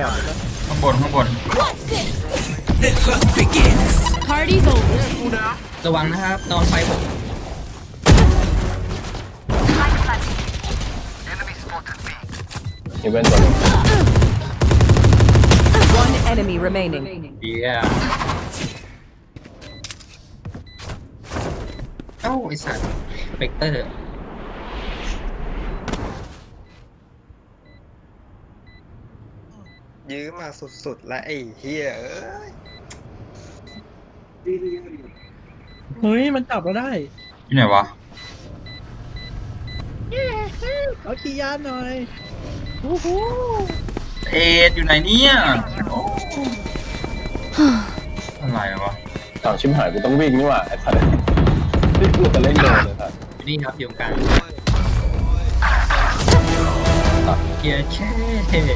อบนะ ข้างบนข้างบน Party's over. ระวังนะครับนอนไฟผม อีเวนต์ตัวหนึง One enemy remaining. เดียเอ้าไอสัตว์เฟกเตอร์ ยื้อมาสุดๆ และไอ้เฮียเอ้ยเฮ้ย มันจับเราได้ที่ไหนวะ เอาขี่ยานหน่อยโอ้โหเอ็ดอยู่ไหนเนี่ยโอ้อะไรวะอ้าวชิมหายกูต้องวิ่งนี่หว่าไอ้สัตว์นี่กูจะเล่นโดนเลยสัตว์นี่ครับอยู่กลางเกียร์แช่